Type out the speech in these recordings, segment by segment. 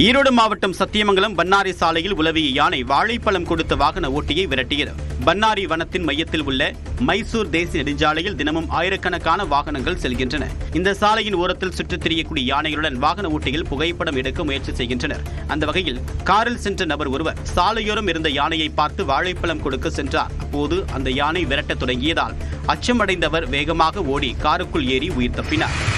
ஈரோடு மாவட்டம் சத்தியமங்கலம் பன்னாரி சாலையில் உலவிய யானை வாழைப்பழம் கொடுத்த வாகன ஓட்டியை விரட்டியது. பன்னாரி வனத்தின் மையத்தில் உள்ள மைசூர் தேசிய நெடுஞ்சாலையில் தினமும் ஆயிரக்கணக்கான வாகனங்கள் செல்கின்றன. இந்த சாலையின் ஓரத்தில் சுற்றித் திரியக்கூடிய யானைகளுடன் வாகன ஓட்டிகள் புகைப்படம் எடுக்க முயற்சி செய்கின்றனர். அந்த வகையில் காரில் சென்ற நபர் ஒருவர் சாலையோரம் இருந்த யானையை பார்த்து வாழைப்பழம் கொடுக்க சென்றார். அப்போது அந்த யானை விரட்டத் தொடங்கியதால் அச்சமடைந்தவர் வேகமாக ஓடி காருக்குள் ஏறி உயிர் தப்பினார்.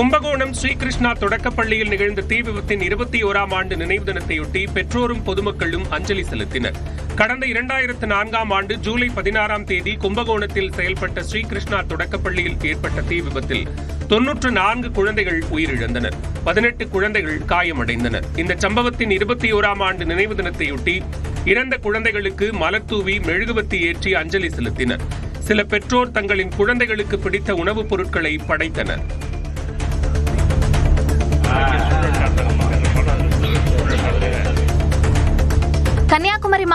கும்பகோணம் ஸ்ரீகிருஷ்ணா தொடக்கப்பள்ளியில் நிகழ்ந்த தீ விபத்தின் இருபத்தி ஓராம் ஆண்டு நினைவு தினத்தையொட்டி பெற்றோரும் பொதுமக்களும் அஞ்சலி செலுத்தினர். கடந்த இரண்டாயிரத்து நான்காம் ஆண்டு ஜூலை பதினாறாம் தேதி கும்பகோணத்தில் செயல்பட்ட ஸ்ரீகிருஷ்ணா தொடக்கப்பள்ளியில் ஏற்பட்ட தீ விபத்தில் தொன்னூற்று நான்கு குழந்தைகள் உயிரிழந்தனர். பதினெட்டு குழந்தைகள் காயமடைந்தனர். இந்த சம்பவத்தின் இருபத்தி ஓராம் ஆண்டு நினைவு தினத்தையொட்டி இறந்த குழந்தைகளுக்கு மலர்தூவி மெழுகுவத்தி ஏற்றி அஞ்சலி செலுத்தினர். சில பெற்றோர் தங்களின் குழந்தைகளுக்கு பிடித்த உணவுப் பொருட்களை படைத்தனர்.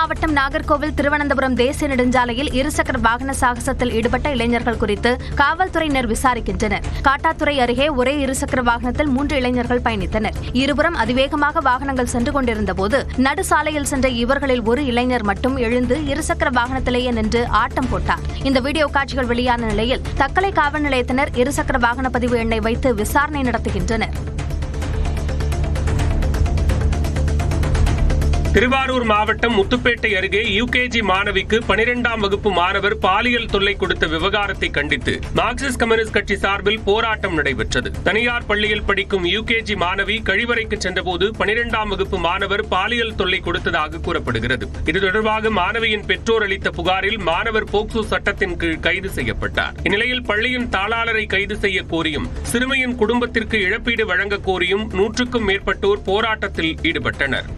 மாவட்டம் நாகர்கோவில் திருவனந்தபுரம் தேசிய நெடுஞ்சாலையில் இருசக்கர வாகன சாகசத்தில் ஈடுபட்ட இளைஞர்கள் குறித்து காவல்துறையினர் விசாரிக்கின்றனர். காட்டாத்துறை அருகே ஒரே இருசக்கர வாகனத்தில் மூன்று இளைஞர்கள் பயணித்தனர். இருபுறம் அதிவேகமாக வாகனங்கள் சென்று கொண்டிருந்தபோது நடுசாலையில் சென்ற இவர்களில் ஒரு இளைஞர் மட்டும் எழுந்து இருசக்கர வாகனத்திலேயே நின்று ஆட்டம் போட்டார். இந்த வீடியோ காட்சிகள் வெளியான நிலையில் தக்கலை காவல் நிலையத்தினர் இருசக்கர வாகன பதிவு எண்ணை வைத்து விசாரணை நடத்துகின்றனர். திருவாரூர் மாவட்டம் முத்துப்பேட்டை அருகே யுகேஜி மாணவிக்கு பனிரெண்டாம் வகுப்பு மாணவர் பாலியல் தொல்லை கொடுத்த விவகாரத்தை கண்டித்து மார்க்சிஸ்ட் கம்யூனிஸ்ட் கட்சி சார்பில் போராட்டம் நடைபெற்றது. தனியார் பள்ளியில் படிக்கும் யுகேஜி மாணவி கழிவறைக்கு சென்றபோது பனிரெண்டாம் வகுப்பு மாணவர் பாலியல் தொல்லை கொடுத்ததாக கூறப்படுகிறது. இது தொடர்பாக மாணவியின் பெற்றோர் அளித்த புகாரில் மாணவர் போக்சோ சட்டத்தின் கீழ் கைது செய்யப்பட்டார். இந்நிலையில் பள்ளியின் தாளாளரை கைது செய்ய கோரியும் சிறுமியின் குடும்பத்திற்கு இழப்பீடு வழங்க கோரியும் நூற்றுக்கும் மேற்பட்டோர் போராட்டத்தில் ஈடுபட்டனர்.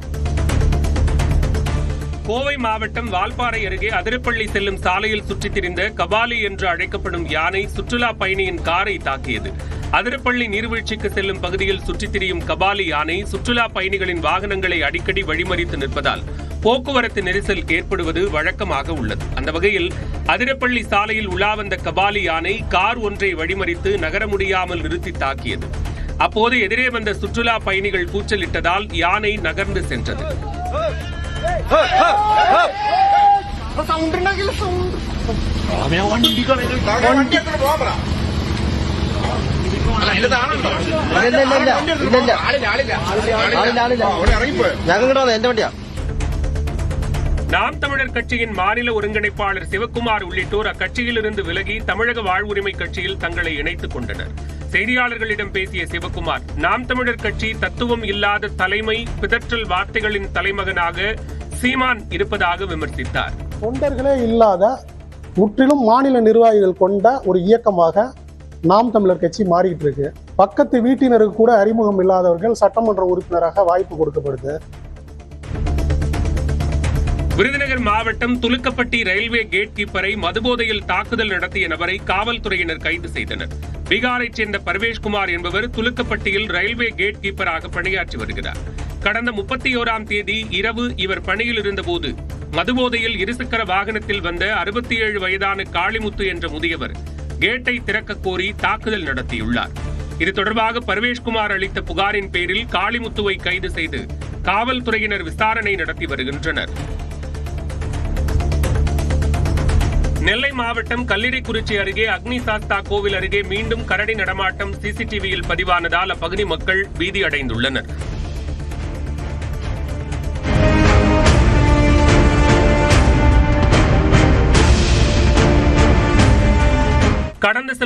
கோவை மாவட்டம் வால்பாறை அருகே அதிரப்பள்ளி செல்லும் சாலையில் சுற்றித் திரிந்த கபாலி என்று அழைக்கப்படும் யானை சுற்றுலா பயணியின் காரை தாக்கியது. அதிரப்பள்ளி நீர்வீழ்ச்சிக்கு செல்லும் பகுதியில் சுற்றித் திரியும் கபாலி யானை சுற்றுலா பயணிகளின் வாகனங்களை அடிக்கடி வழிமறித்து நிற்பதால் போக்குவரத்து நெரிசல் ஏற்படுவது வழக்கமாக உள்ளது. அந்த வகையில் அதிரப்பள்ளி சாலையில் உலா வந்த கபாலி யானை கார் ஒன்றை வழிமறித்து நகர முடியாமல் நிறுத்தி தாக்கியது. அப்போது எதிரே வந்த சுற்றுலா பயணிகள் கூச்சலிட்டதால் யானை நகர்ந்து சென்றது. ഇല്ല ഇല്ല ഇല്ല ആളില്ല ആളില്ല ഞങ്ങൾ എന്റെ വണ്ടിയാ நாம் தமிழர் கட்சியின் மாநில ஒருங்கிணைப்பாளர் சிவக்குமார் உள்ளிட்டோர் அக்கட்சியிலிருந்து விலகி தமிழக வாழ்வுரிமை கட்சியில் தங்களை இணைத்துக் கொண்டனர் செய்தியாளர்களிடம் பேசிய சிவக்குமார் நாம் தமிழர் கட்சி தத்துவம் இல்லாத தலைமை பிதற்றல் வார்த்தைகளின் தலைமகனாக சீமான் இருப்பதாக விமர்சித்தார். தொண்டர்களே இல்லாத முற்றிலும் மாநில நிர்வாகிகள் கொண்ட ஒரு இயக்கமாக நாம் தமிழர் கட்சி மாறிட்டு இருக்கு பக்கத்து வீட்டினருக்கு கூட அறிமுகம் இல்லாதவர்கள் சட்டமன்ற உறுப்பினராக வாய்ப்பு கொடுக்கப்படுது. விருதுநகர் மாவட்டம் துலுக்கப்பட்டி ரயில்வே கேட் கீப்பரை மதுபோதையில் தாக்குதல் நடத்திய நபரை காவல்துறையினர் கைது செய்தனர். பீகாரைச் சேர்ந்த பர்வேஷ்குமார் என்பவர் துலுக்கப்பட்டியில் ரயில்வே கேட் கீப்பராக பணியாற்றி வருகிறார். கடந்த முப்பத்தி ஓராம் தேதி இரவு இவர் பணியில் இருந்தபோது மதுபோதையில் இருசக்கர வாகனத்தில் வந்த அறுபத்தி ஏழு வயதான காளிமுத்து என்ற முதியவர் கேட்டை திறக்க கோரி தாக்குதல் நடத்தியுள்ளார். இது தொடர்பாக பர்வேஷ்குமார் அளித்த புகாரின் பேரில் காளிமுத்துவை கைது செய்து காவல்துறையினர் விசாரணை நடத்தி வருகின்றனர். நெல்லை மாவட்டம் கல்லிடைக்குறிச்சி அருகே அக்னி சாஸ்தா கோவில் அருகே மீண்டும் கரடி நடமாட்டம் சிசிடிவியில் பதிவானதால் அப்பகுதி மக்கள் பீதியடைந்துள்ளனர்.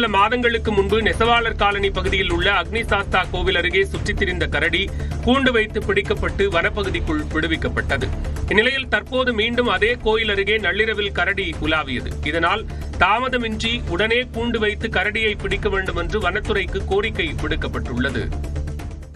சில மாதங்களுக்கு முன்பு நெசவாளர் காலனி பகுதியில் உள்ள அக்னி சாஸ்தா கோவில் அருகே சுற்றித் திரிந்த கரடி கூண்டு வைத்து பிடிக்கப்பட்டு வனப்பகுதிக்குள் விடுவிக்கப்பட்டது. இந்நிலையில் தற்போது மீண்டும் அதே கோயில் அருகே நள்ளிரவில் கரடி உலாவியது. இதனால் தாமதமின்றி உடனே கூண்டு வைத்து கரடியை பிடிக்க வேண்டும் என்று வனத்துறைக்கு கோரிக்கை விடுக்கப்பட்டுள்ளது.